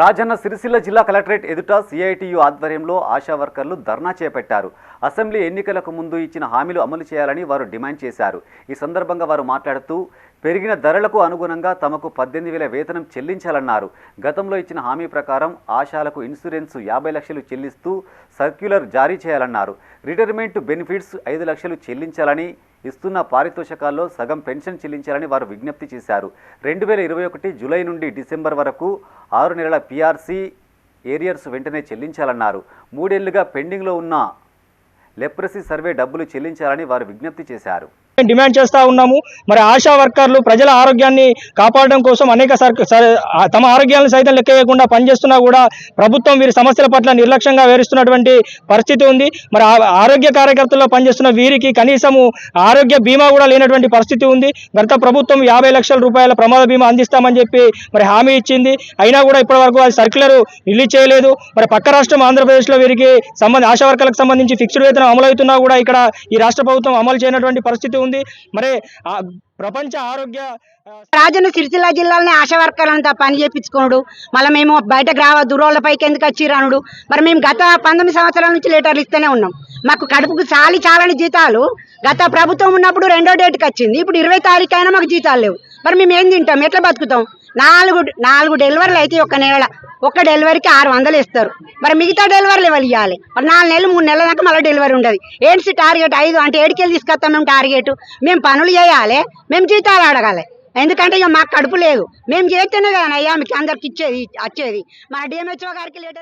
రాజన్న సిరిసిల్ల జిల్లా కలెక్టరేట్ ఎదుట సిఐటియు ఆధ్వర్యంలో ఆశా వర్కర్లు ధర్నా చేపట్టారు. అసెంబ్లీ ఎన్నికలకు ముందు ఇచ్చిన హామీలు అమలు చేయాలని వారు డిమాండ్ చేశారు. ఈ సందర్భంగా వారు మాట్లాడుతూ పెరిగిన ధరలకు అనుగుణంగా తమకు పద్దెనిమిది వేల వేతనం చెల్లించాలన్నారు. గతంలో ఇచ్చిన హామీ ప్రకారం ఆశాలకు ఇన్సూరెన్స్ యాభై లక్షలు చెల్లిస్తూ సర్క్యులర్ జారీ చేయాలన్నారు. రిటైర్మెంట్ బెనిఫిట్స్ ఐదు లక్షలు చెల్లించాలని ఇస్తున్న పారితోషకాల్లో సగం పెన్షన్ చెల్లించాలని వారు విజ్ఞప్తి చేశారు. రెండు వేల ఇరవై ఒకటి జూలై నుండి డిసెంబర్ వరకు ఆరు నెలల పీఆర్సీ ఏరియర్స్ వెంటనే చెల్లించాలన్నారు. మూడేళ్ళుగా పెండింగ్లో ఉన్న లెప్రసీ సర్వే డబ్బులు చెల్లించాలని వారు విజ్ఞప్తి చేశారు. డిమాండ్ చేస్తా ఉన్నాము. మరి ఆశా వర్కర్లు ప్రజల ఆరోగ్యాన్ని కాపాడడం కోసం అనేక తమ ఆరోగ్యాలను సైతం లెక్క వేయకుండా పనిచేస్తున్నా కూడా ప్రభుత్వం వీరి సమస్యల పట్ల నిర్లక్ష్యంగా వేరుస్తున్నటువంటి పరిస్థితి ఉంది. మరి ఆరోగ్య కార్యకర్తల్లో పనిచేస్తున్న వీరికి కనీసము ఆరోగ్య బీమా కూడా లేనటువంటి పరిస్థితి ఉంది. గత ప్రభుత్వం యాభై లక్షల రూపాయల ప్రమాద బీమా అందిస్తామని చెప్పి మరి హామీ ఇచ్చింది. అయినా కూడా ఇప్పటి వరకు అది సర్క్యులర్ రిలీజ్ చేయలేదు. మరి పక్క రాష్ట్రం ఆంధ్రప్రదేశ్లో వీరికి సంబంధ ఆశా వర్కర్లకు సంబంధించి ఫిక్స్డ్ వేతనం అమలవుతున్నా కూడా ఇక్కడ ఈ రాష్ట్ర ప్రభుత్వం అమలు చేయనటువంటి పరిస్థితి ఉంది మరి ప్రపంచ ఆరోగ్య రాజును సిరిసిల్ల జిల్లాలోనే ఆశా వర్కర్లంతా పని చేయించుకోడు మళ్ళీ మేము బయటకు రావ దూరాలపైకి ఎందుకు వచ్చి రానుడు మరి మేము గత పంతొమ్మిది సంవత్సరాల నుంచి లీటర్లు ఇస్తూనే ఉన్నాం. మాకు కడుపుకు చాలి చాలని జీతాలు గత ప్రభుత్వం ఉన్నప్పుడు రెండో డేట్కి వచ్చింది. ఇప్పుడు ఇరవై తారీఖు అయినా మాకు జీతాలు లేవు. మరి మేము ఏం తింటాం? ఎట్లా బతుకుతాం? నాలుగు నాలుగు డెలివరీలు అయితే ఒక నెల ఒక్క డెలివరీకి ఆరు వందలు ఇస్తారు. మరి మిగతా డెలివరీలు ఇవ్వాలి ఇవ్వాలి మరి నాలుగు నెలలు మూడు నెలల దాకా మళ్ళీ డెలివరీ ఉండదు. ఏంటి టార్గెట్? ఐదు అంటే ఏడికెళ్ళి తీసుకొస్తాం మేము టార్గెట్? మేము పనులు చేయాలి మేము జీతాలు అడగాలి. ఎందుకంటే ఇక మాకు కడుపు లేదు. మేము చేస్తేనే కదా అయ్యా మీకు అందరికి ఇచ్చేది వచ్చేది. మన డిఎంహెచ్ఓ గారికి లేటర్